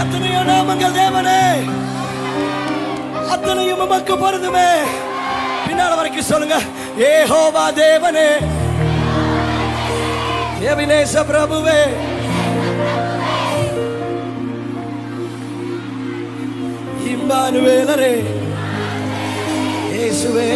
எத்தனையோ நாமங்கள் தேவனே. அத்தனையும் உமக்கு பொருந்துமே. பின்னால வரைக்கும் சொல்லுங்க ஏஹோவா தேவனே தேவினேச பிரபுவே. இம்பானுவேலரே இயேசுவே.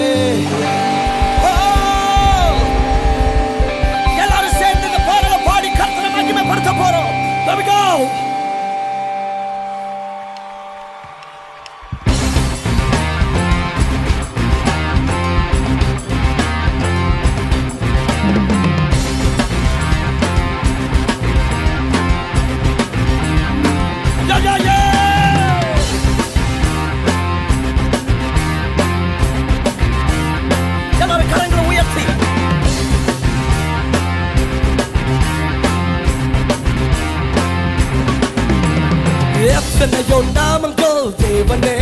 எத்தனையோ நாமங்கள் தேவனே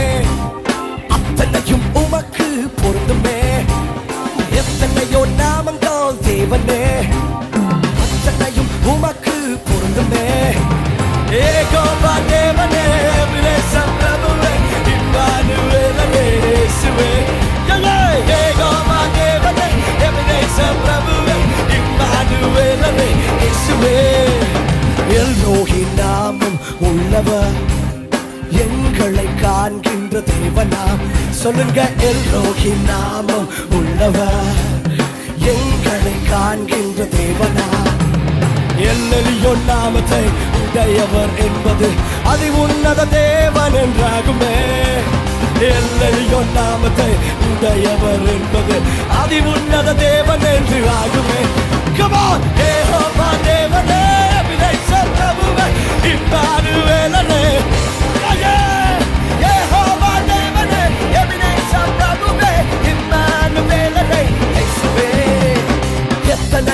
அத்தனையும் உமக்கு பொருந்துமே. எத்தனையோ நாமங்கள் தேவனே அத்தனையும் உமக்கு பொருந்துமே. ஏகோபா தேவனே விலேசம் பிரபுவே இம்மானுவேலரே இயேசுவே. ஏகோபா தேவனே விலேசம் பிரபுவே இம்மானுவேலரே இயேசுவே. எல்ரோஹி நாமம் உள்ளவர். எங்களை காண்கின்ற தேவனா? சொல்லுங்க எல்ரோஹி நாமம் உள்ளவர். எங்களை காண்கின்ற தேவனா? எல்லெளியோ நாமத்தை உடையவர் என்பது அது உன்னத தேவன் என்றாகுமே. எல்லெளியோ நாமத்தை உடையவர் என்பது அது உன்னத தேவன் என்று ஆகுமே. கமா தேவனே, விதை பிரபுவே, இப்பாடுவேல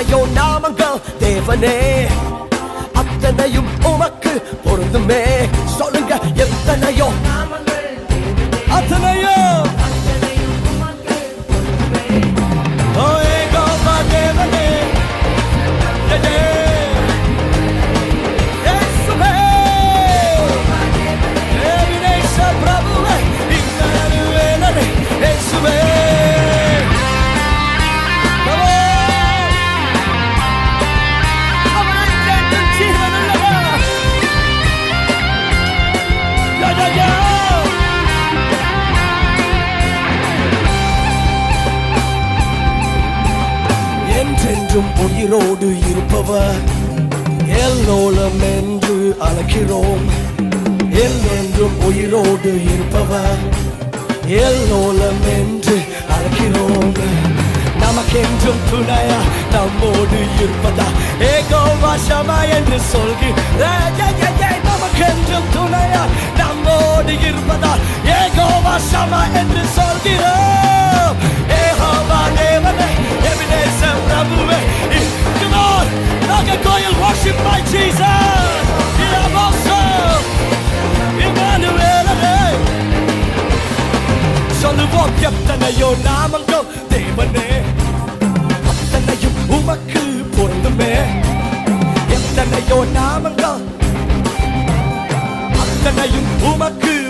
எத்தனையோ நாமங்கள் தேவனே. அத்தனையும் உமக்கு பொருந்துமே. சொல்லுங்க எத்தனையோ நாமங்கள் என்றும் உயிரோடு இருப்பவர். எல்லோலம் என்று அழைக்கிறோம். என்றும் உயிரோடு இருப்பவர். எல்லோலம் என்று அழைக்கிறோம். நமக்கென்றும் துணையா நம்மோடு இருப்பதா? ஏகோவா சமா என்று சொல்கிற நமக்கென்றும் துணையா நம்மோடு இருப்பதா? ஏகோவா சமா என்று சொல்கிறோம் worship my Jesus. Il avance. Emmanuel ơi. Solo vuotiattanayo namango devane. Attanayo umakku pondume. Yattanayo namango. Attanayo umakku